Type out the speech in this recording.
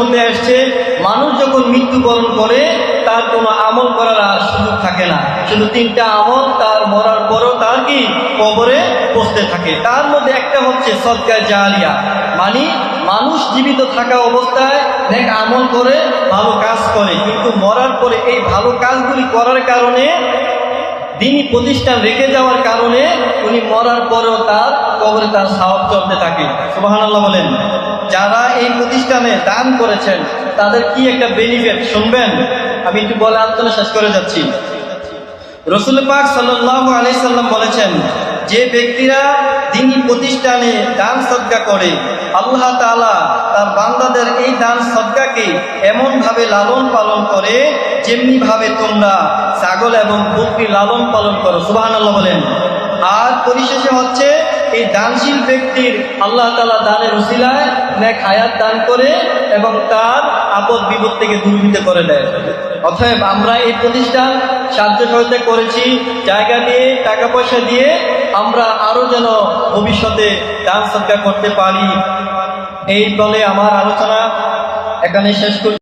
মধ্যে আসছে, মানুষ যখন মৃত্যুবরণ করে, তার কোনো আমল করার আর সুযোগ থাকে না। শুধু তিনটা আমল, তার মরার পরও তার কি? কবরে বসতে থাকে। তার মধ্যে একটা হচ্ছে সদকা জালিয়া মানে মানুষ জীবিত থাকা অবস্থায় নেক আমল করে, ভালো কাজ করে। কিন্তু মরার পরে এই ভালো কাজগুলি করার কারণে, দিনই প্রতিষ্ঠান রেখে যাওয়ার কারণে, উনি মরার পরেও তার কবরে তার সাহস চলতে থাকে। আল্লাহ বলেন। প্রতিষ্ঠানে দান করেছেন, তাদের কি একটা বেনিফিট শুনবেন? আমি একটু বলে আলোচনা শেষ করে যাচ্ছি। রসুল পাক সাল্লাহ আলি সাল্লাম বলেছেন, যে ব্যক্তিরা দিনী প্রতিষ্ঠানে দান সদ্গা করে, আল্লাহ তাআলা তার বান্দাদের এই দান সদ্গাকে এমনভাবে লালন পালন করে যেমনি ভাবে তোমরা ছাগল এবং বকরি লালন পালন করো। আল্লাহ বলেন। আর পরিশেষে হচ্ছে এই দানশীল ব্যক্তির আল্লাহ তালা দানের উসিলায় ন্যাক হায়াত দান করে এবং তার আপদ বিপদ থেকে দূরীভূত করে দেয়। অতএব আমরা এই প্রতিষ্ঠান সাহায্য সহায়তা করেছি, জায়গা দিয়ে টাকা পয়সা দিয়ে আমরা আরও যেন ভবিষ্যতে দান সৎকার করতে পারি। এই বলে আমার আলোচনা এখানে শেষ করি